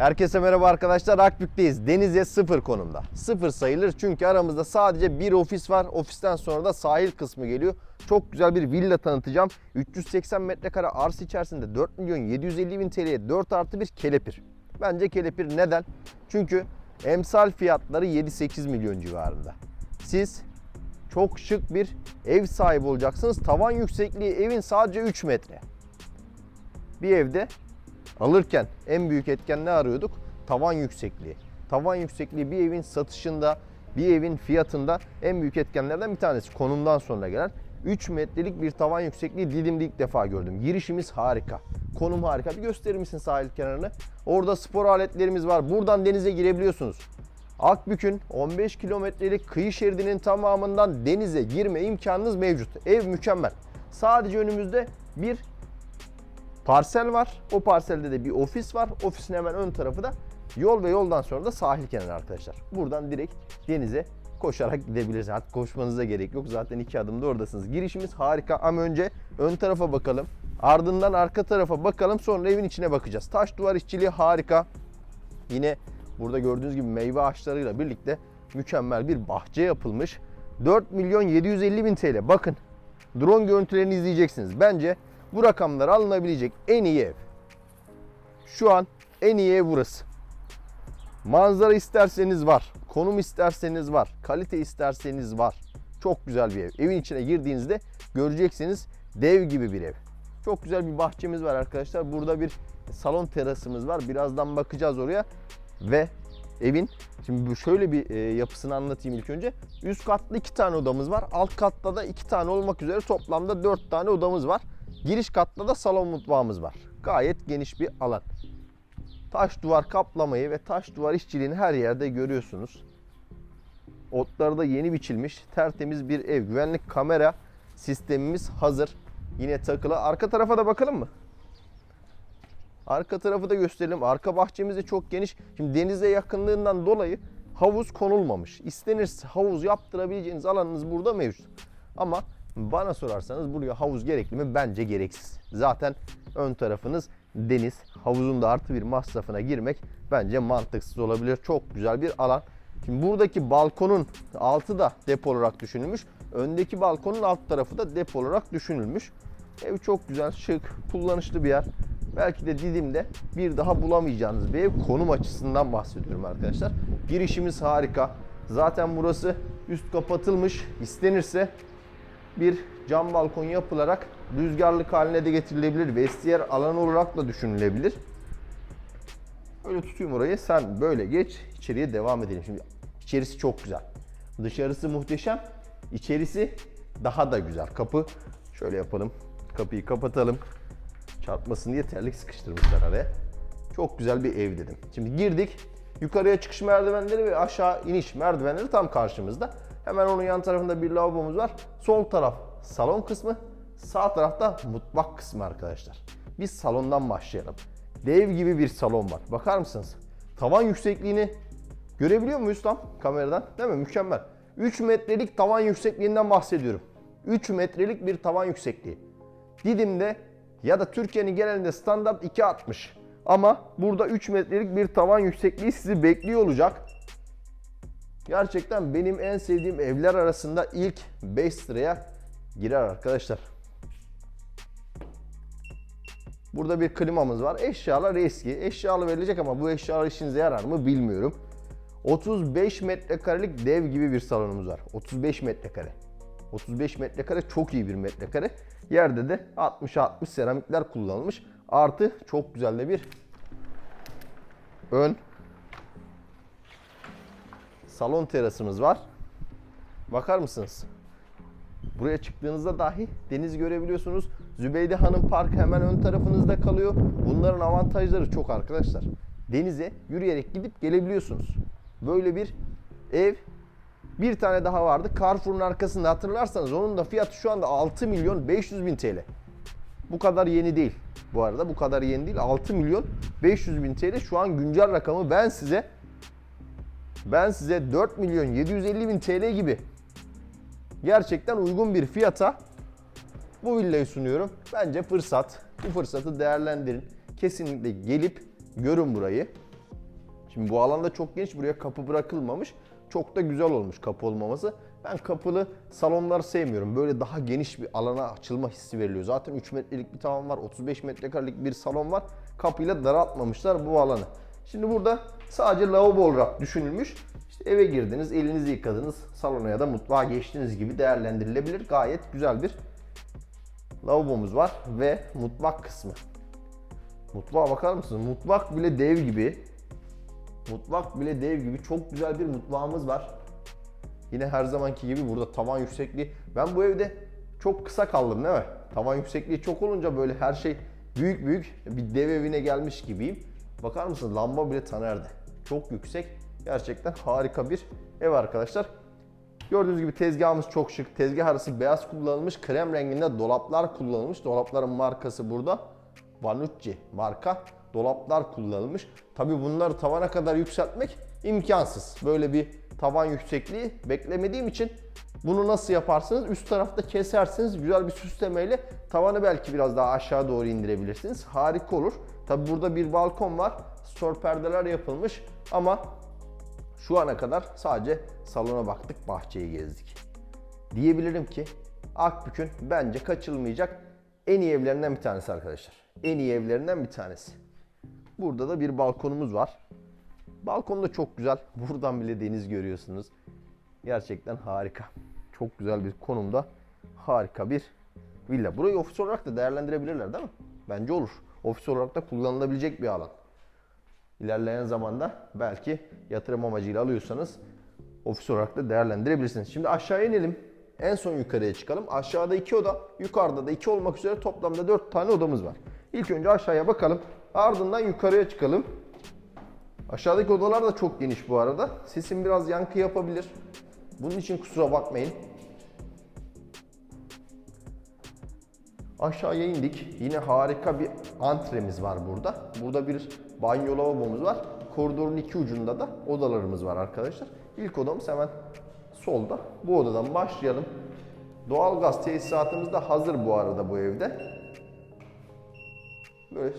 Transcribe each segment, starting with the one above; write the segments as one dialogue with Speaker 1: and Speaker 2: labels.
Speaker 1: Herkese merhaba arkadaşlar. Akbük'teyiz. Denize sıfır konumda. Sıfır sayılır çünkü aramızda sadece bir ofis var. Ofisten sonra da sahil kısmı geliyor. Çok güzel bir villa tanıtacağım. 380 metrekare arsa içerisinde 4 milyon 750 bin TL'ye 4 artı bir kelepir. Bence kelepir neden? Çünkü emsal fiyatları 7-8 milyon civarında. Siz çok şık bir ev sahibi olacaksınız. Tavan yüksekliği evin sadece 3 metre. Bir evde alırken en büyük etken ne arıyorduk? Tavan yüksekliği. Tavan yüksekliği bir evin satışında, bir evin fiyatında en büyük etkenlerden bir tanesi. Konumdan sonra gelen 3 metrelik bir tavan yüksekliği Didim'de ilk defa gördüm. Girişimiz harika. Konum harika. Bir gösterir misin sahil kenarını? Orada spor aletlerimiz var. Buradan denize girebiliyorsunuz. Akbük'ün 15 kilometrelik kıyı şeridinin tamamından denize girme imkanınız mevcut. Ev mükemmel. Sadece önümüzde bir parsel var. O parselde de bir ofis var. Ofisin hemen ön tarafı da yol ve yoldan sonra da sahil kenarı arkadaşlar. Buradan direkt denize koşarak gidebilirsiniz. Artık koşmanıza gerek yok. Zaten iki adımda oradasınız. Girişimiz harika ama önce ön tarafa bakalım. Ardından arka tarafa bakalım. Sonra evin içine bakacağız. Taş duvar işçiliği harika. Yine burada gördüğünüz gibi meyve ağaçlarıyla birlikte mükemmel bir bahçe yapılmış. 4 milyon 750 bin TL. Bakın drone görüntülerini izleyeceksiniz. Bence bu rakamlara alınabilecek en iyi ev. Şu an en iyi ev burası. Manzara isterseniz var. Konum isterseniz var. Kalite isterseniz var. Çok güzel bir ev. Evin içine girdiğinizde göreceksiniz dev gibi bir ev. Çok güzel bir bahçemiz var arkadaşlar. Burada bir salon terasımız var. Birazdan bakacağız oraya. Ve evin şimdi şöyle bir e, yapısını anlatayım ilk önce. Üst katlı iki tane odamız var. Alt katta da iki tane olmak üzere toplamda dört tane odamız var. Giriş katta da salon mutfağımız var. Gayet geniş bir alan. Taş duvar kaplamayı ve taş duvar işçiliğini her yerde görüyorsunuz. Otları da yeni biçilmiş, tertemiz bir ev. Güvenlik kamera sistemimiz hazır. Yine takılı. Arka tarafa da bakalım mı? Arka tarafı da gösterelim. Arka bahçemiz de çok geniş. Şimdi denize yakınlığından dolayı havuz konulmamış. İstenirse havuz yaptırabileceğiniz alanınız burada mevcut. Ama bana sorarsanız buraya havuz gerekli mi? Bence gereksiz. Zaten ön tarafınız deniz. Havuzun da artı bir masrafına girmek bence mantıksız olabilir. Çok güzel bir alan. Şimdi buradaki balkonun altı da depo olarak düşünülmüş. Öndeki balkonun alt tarafı da depo olarak düşünülmüş. Ev çok güzel, şık, kullanışlı bir yer. Belki de Didim'de bir daha bulamayacağınız bir ev. Konum açısından bahsediyorum arkadaşlar. Girişimiz harika. Zaten burası üst kapatılmış. İstenirse bir cam balkon yapılarak rüzgarlık haline de getirilebilir. Vestiyer alanı olarak da düşünülebilir. Öyle tutayım orayı. Sen böyle geç. içeriye devam edelim. Şimdi içerisi çok güzel. Dışarısı muhteşem. İçerisi daha da güzel. Kapı şöyle yapalım. Kapıyı kapatalım. Çarpmasın diye terlik sıkıştırmışlar araya. Çok güzel bir ev dedim. Şimdi girdik. Yukarıya çıkış merdivenleri ve aşağı iniş merdivenleri tam karşımızda. Hemen onun yan tarafında bir lavabomuz var. Sol taraf salon kısmı, sağ tarafta mutfak kısmı arkadaşlar. Biz salondan başlayalım. Dev gibi bir salon var. Bakar mısınız? Tavan yüksekliğini görebiliyor muyuz tam kameradan? Değil mi? Mükemmel. 3 metrelik tavan yüksekliğinden bahsediyorum. 3 metrelik bir tavan yüksekliği. Didim'de ya da Türkiye'nin genelinde standart 2.60. Ama burada 3 metrelik bir tavan yüksekliği sizi bekliyor olacak. Gerçekten benim en sevdiğim evler arasında ilk 5 sıraya girer arkadaşlar. Burada bir klimamız var. Eşyalar eski. Eşyalı verilecek ama bu eşyalar işinize yarar mı bilmiyorum. 35 metrekarelik dev gibi bir salonumuz var. 35 metrekare. 35 metrekare çok iyi bir metrekare. Yerde de 60-60 seramikler kullanılmış. Artı çok güzel de bir ön salon terasımız var. Bakar mısınız? Buraya çıktığınızda dahi deniz görebiliyorsunuz. Zübeyde Hanım Parkı hemen ön tarafınızda kalıyor. Bunların avantajları çok arkadaşlar. Denize yürüyerek gidip gelebiliyorsunuz. Böyle bir ev bir tane daha vardı. Carrefour'un arkasında hatırlarsanız onun da fiyatı şu anda 6 milyon 500 bin TL. Bu kadar yeni değil. Bu arada bu kadar yeni değil. 6 milyon 500 bin TL şu an güncel rakamı ben size ben size 4 milyon 750 bin TL gibi gerçekten uygun bir fiyata bu villayı sunuyorum. Bence fırsat. Bu fırsatı değerlendirin. Kesinlikle gelip görün burayı. Şimdi bu alanda çok geniş. Buraya kapı bırakılmamış. Çok da güzel olmuş kapı olmaması. Ben kapılı salonları sevmiyorum. Böyle daha geniş bir alana açılma hissi veriliyor. Zaten 3 metrelik bir tavan var. 35 metrekarelik bir salon var. Kapıyla daraltmamışlar bu alanı. Şimdi burada sadece lavabo olarak düşünülmüş. İşte eve girdiniz, elinizi yıkadınız, salona ya da mutfağa geçtiğiniz gibi değerlendirilebilir. Gayet güzel bir lavabomuz var ve mutfak kısmı. Mutfağa bakar mısınız? Mutfak bile dev gibi. Mutfak bile dev gibi. Çok güzel bir mutfağımız var. Yine her zamanki gibi burada tavan yüksekliği. Ben bu evde çok kısa kaldım değil mi? Tavan yüksekliği çok olunca böyle her şey büyük büyük bir dev evine gelmiş gibiyim. Bakar mısınız? Lamba bile tanerdi. Çok yüksek. Gerçekten harika bir ev arkadaşlar. Gördüğünüz gibi tezgahımız çok şık. Tezgah arası beyaz kullanılmış. Krem renginde dolaplar kullanılmış. Dolapların markası burada. Vanucci marka dolaplar kullanılmış. Tabi bunları tavana kadar yükseltmek imkansız. Böyle bir tavan yüksekliği beklemediğim için bunu nasıl yaparsınız? Üst tarafta kesersiniz. Güzel bir süslemeyle tavanı belki biraz daha aşağı doğru indirebilirsiniz. Harika olur. Tabi burada bir balkon var. Stor perdeler yapılmış ama şu ana kadar sadece salona baktık, bahçeyi gezdik. Diyebilirim ki Akbük'ün bence kaçılmayacak en iyi evlerinden bir tanesi arkadaşlar. En iyi evlerinden bir tanesi. Burada da bir balkonumuz var. Balkon da çok güzel. Buradan bile deniz görüyorsunuz. Gerçekten harika. Çok güzel bir konumda harika bir villa. Burayı ofis olarak da değerlendirebilirler değil mi? Bence olur. Ofis olarak da kullanılabilecek bir alan. İlerleyen zamanda belki yatırım amacıyla alıyorsanız ofis olarak da değerlendirebilirsiniz. Şimdi aşağı inelim. En son yukarıya çıkalım. Aşağıda iki oda, yukarıda da iki olmak üzere toplamda dört tane odamız var. İlk önce aşağıya bakalım. Ardından yukarıya çıkalım. Aşağıdaki odalar da çok geniş bu arada. Sesim biraz yankı yapabilir. Bunun için kusura bakmayın. Aşağıya indik. Yine harika bir antremiz var burada. Burada bir banyo lavabomuz var. Koridorun iki ucunda da odalarımız var arkadaşlar. İlk odamız hemen solda. Bu odadan başlayalım. Doğalgaz tesisatımız da hazır bu arada bu evde. Böyle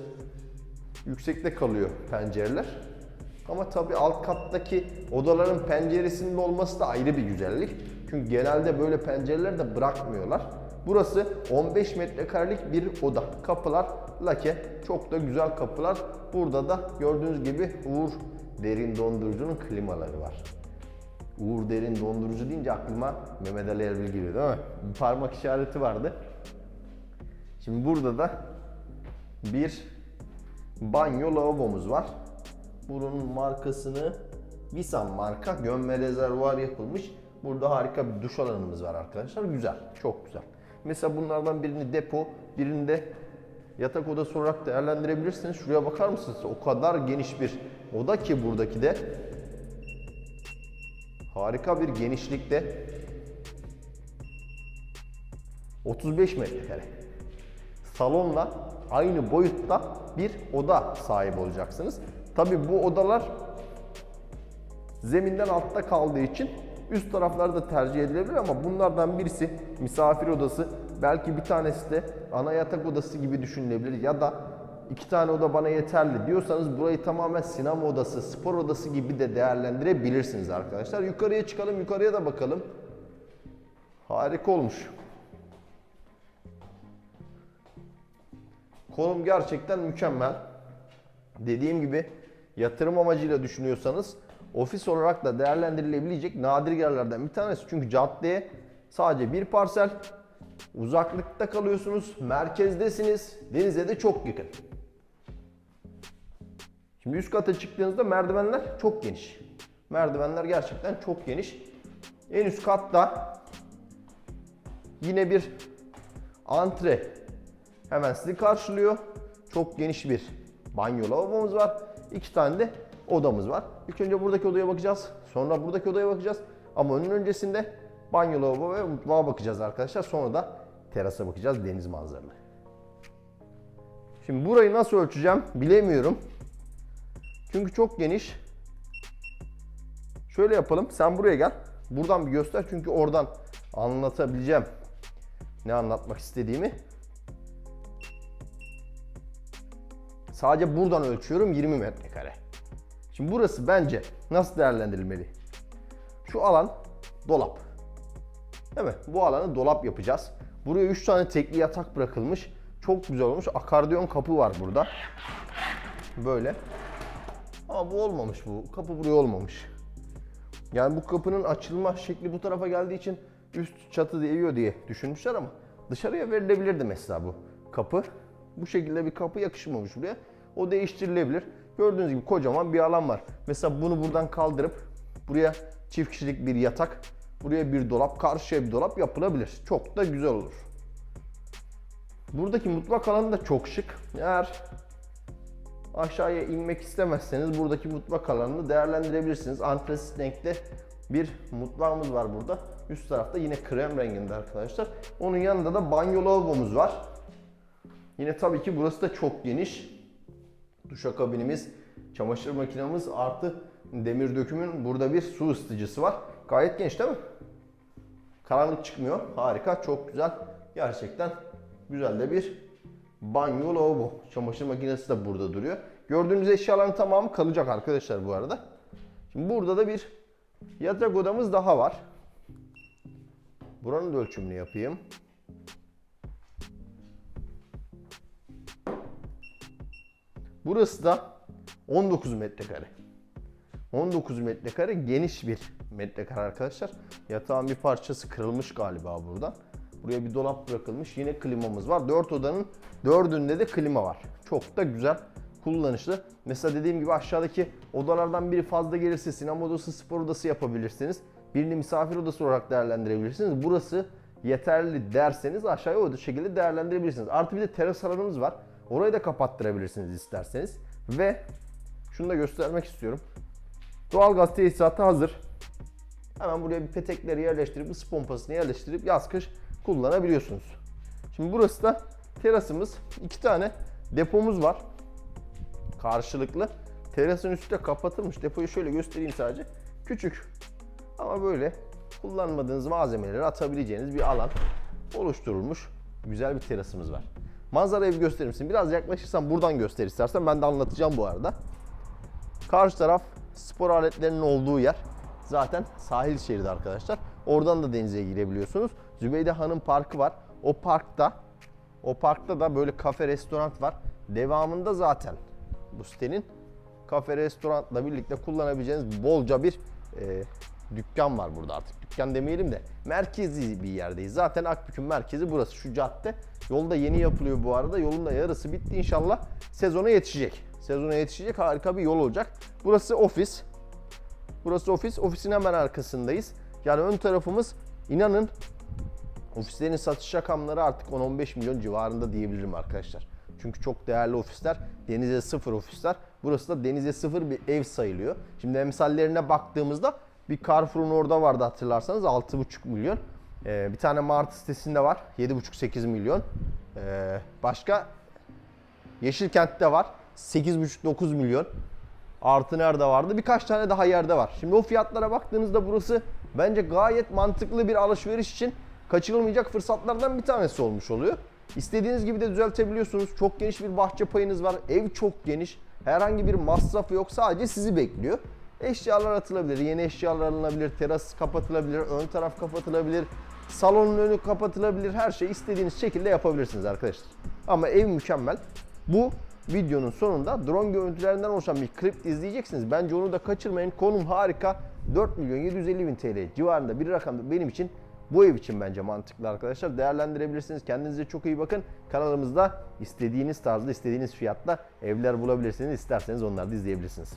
Speaker 1: yüksekte kalıyor pencereler. Ama tabii alt kattaki odaların penceresinin olması da ayrı bir güzellik. Çünkü genelde böyle pencereler de bırakmıyorlar. Burası 15 metrekarelik bir oda. Kapılar lake. Çok da güzel kapılar. Burada da gördüğünüz gibi Uğur derin dondurucunun klimaları var. Uğur derin dondurucu deyince aklıma Mehmet Ali Erbil geliyor değil mi? Bir parmak işareti vardı. Şimdi burada da bir banyo lavabomuz var. Bunun markasını Visan marka gömme rezervuar yapılmış. Burada harika bir duş alanımız var arkadaşlar. Güzel, çok güzel. Mesela bunlardan birini depo, birini de yatak odası olarak değerlendirebilirsiniz. Şuraya bakar mısınız? O kadar geniş bir oda ki buradaki de. Harika bir genişlikte. 35 metrekare. Salonla aynı boyutta bir oda sahip olacaksınız. Tabi bu odalar zeminden altta kaldığı için üst tarafları da tercih edilebilir ama bunlardan birisi misafir odası, belki bir tanesi de ana yatak odası gibi düşünülebilir ya da iki tane oda bana yeterli diyorsanız burayı tamamen sinema odası, spor odası gibi de değerlendirebilirsiniz arkadaşlar. Yukarıya çıkalım, yukarıya da bakalım. Harika olmuş. Konum gerçekten mükemmel. Dediğim gibi yatırım amacıyla düşünüyorsanız ofis olarak da değerlendirilebilecek nadir yerlerden bir tanesi. Çünkü caddeye sadece bir parsel, uzaklıkta kalıyorsunuz, merkezdesiniz, denize de çok yakın. Şimdi üst kata çıktığınızda merdivenler çok geniş. Merdivenler gerçekten çok geniş. En üst katta yine bir antre hemen sizi karşılıyor. Çok geniş bir banyo lavabomuz var. İki tane de odamız var. İlk önce buradaki odaya bakacağız. Sonra buradaki odaya bakacağız. Ama onun öncesinde banyo lavabo ve mutfağa bakacağız arkadaşlar. Sonra da terasa bakacağız deniz manzaralı. Şimdi burayı nasıl ölçeceğim bilemiyorum. Çünkü çok geniş. Şöyle yapalım. Sen buraya gel. Buradan bir göster. Çünkü oradan anlatabileceğim ne anlatmak istediğimi. Sadece buradan ölçüyorum 20 metrekare. Şimdi burası bence nasıl değerlendirilmeli? Şu alan dolap. Değil mi? Bu alanı dolap yapacağız. Buraya 3 tane tekli yatak bırakılmış. Çok güzel olmuş. Akardiyon kapı var burada. Böyle. Ama bu olmamış bu. Kapı buraya olmamış. Yani bu kapının açılma şekli bu tarafa geldiği için üst çatı değiyor diye düşünmüşler ama dışarıya verilebilirdi mesela bu kapı. Bu şekilde bir kapı yakışmamış buraya. O değiştirilebilir. Gördüğünüz gibi kocaman bir alan var. Mesela bunu buradan kaldırıp buraya çift kişilik bir yatak, buraya bir dolap, karşıya bir dolap yapılabilir. Çok da güzel olur. Buradaki mutfak alanı da çok şık. Eğer aşağıya inmek istemezseniz buradaki mutfak alanını değerlendirebilirsiniz. Antresit renkte bir mutfağımız var burada. Üst tarafta yine krem renginde arkadaşlar. Onun yanında da banyo lavabomuz var. Yine tabii ki burası da çok geniş. Duşakabinimiz, çamaşır makinemiz artı demir dökümün burada bir su ısıtıcısı var. Gayet geniş değil mi? Karanlık çıkmıyor. Harika, çok güzel. Gerçekten güzel de bir banyo lavabo. Çamaşır makinesi de burada duruyor. Gördüğünüz eşyaların tamamı kalacak arkadaşlar bu arada. Şimdi burada da bir yatak odamız daha var. Buranın da ölçümünü yapayım. Burası da 19 metrekare. 19 metrekare geniş bir metrekare arkadaşlar. Yatağın bir parçası kırılmış galiba buradan. Buraya bir dolap bırakılmış. Yine klimamız var. 4 odanın 4'ünde de klima var. Çok da güzel kullanışlı. Mesela dediğim gibi aşağıdaki odalardan biri fazla gelirse sinema odası, spor odası yapabilirsiniz. Birini misafir odası olarak değerlendirebilirsiniz. Burası yeterli derseniz aşağıya o şekilde değerlendirebilirsiniz. Artı bir de teras alanımız var. Orayı da kapattırabilirsiniz isterseniz. Ve şunu da göstermek istiyorum. Doğalgaz tesisatı hazır. Hemen buraya bir petekleri yerleştirip, ısı pompasını yerleştirip yaz kış kullanabiliyorsunuz. Şimdi burası da terasımız. İki tane depomuz var. Karşılıklı. Terasın üstü de kapatılmış. Depoyu şöyle göstereyim sadece. Küçük. Ama böyle kullanmadığınız malzemeleri atabileceğiniz bir alan oluşturulmuş. Güzel bir terasımız var. Manzarayı bir gösterir misin? Biraz yaklaşırsan buradan göster istersen. Ben de anlatacağım bu arada. Karşı taraf spor aletlerinin olduğu yer. Zaten sahil şeridi arkadaşlar. Oradan da denize girebiliyorsunuz. Zübeyde Hanım Parkı var. O parkta o parkta da böyle kafe restoran var. Devamında zaten bu sitenin kafe restoranla birlikte kullanabileceğiniz bolca bir e, dükkan var burada artık. Dükkan demeyelim de merkezi bir yerdeyiz. Zaten Akbük'ün merkezi burası şu cadde. Yolda yeni yapılıyor bu arada. Yolun da yarısı bitti inşallah. Sezona yetişecek. Sezona yetişecek harika bir yol olacak. Burası ofis. Burası ofis. Ofisin hemen arkasındayız. Yani ön tarafımız inanın ofislerin satış rakamları artık 10-15 milyon civarında diyebilirim arkadaşlar. Çünkü çok değerli ofisler. Denize sıfır ofisler. Burası da denize sıfır bir ev sayılıyor. Şimdi emsallerine baktığımızda bir Carrefour'un orada vardı hatırlarsanız 6,5 milyon. Ee, bir tane Mart sitesinde var 7,5-8 milyon. Ee, başka Yeşilkent'te var 8,5-9 milyon. Artı nerede vardı? Birkaç tane daha yerde var. Şimdi o fiyatlara baktığınızda burası bence gayet mantıklı bir alışveriş için kaçırılmayacak fırsatlardan bir tanesi olmuş oluyor. İstediğiniz gibi de düzeltebiliyorsunuz. Çok geniş bir bahçe payınız var. Ev çok geniş. Herhangi bir masrafı yok. Sadece sizi bekliyor. Eşyalar atılabilir. Yeni eşyalar alınabilir. Teras kapatılabilir. Ön taraf kapatılabilir. Salonun önü kapatılabilir. Her şeyi istediğiniz şekilde yapabilirsiniz arkadaşlar. Ama ev mükemmel. Bu videonun sonunda drone görüntülerinden oluşan bir klip izleyeceksiniz. Bence onu da kaçırmayın. Konum harika. 4 milyon 750 bin TL civarında bir rakam benim için bu ev için bence mantıklı arkadaşlar. Değerlendirebilirsiniz. Kendinize çok iyi bakın. Kanalımızda istediğiniz tarzda, istediğiniz fiyatta evler bulabilirsiniz. İsterseniz onları da izleyebilirsiniz.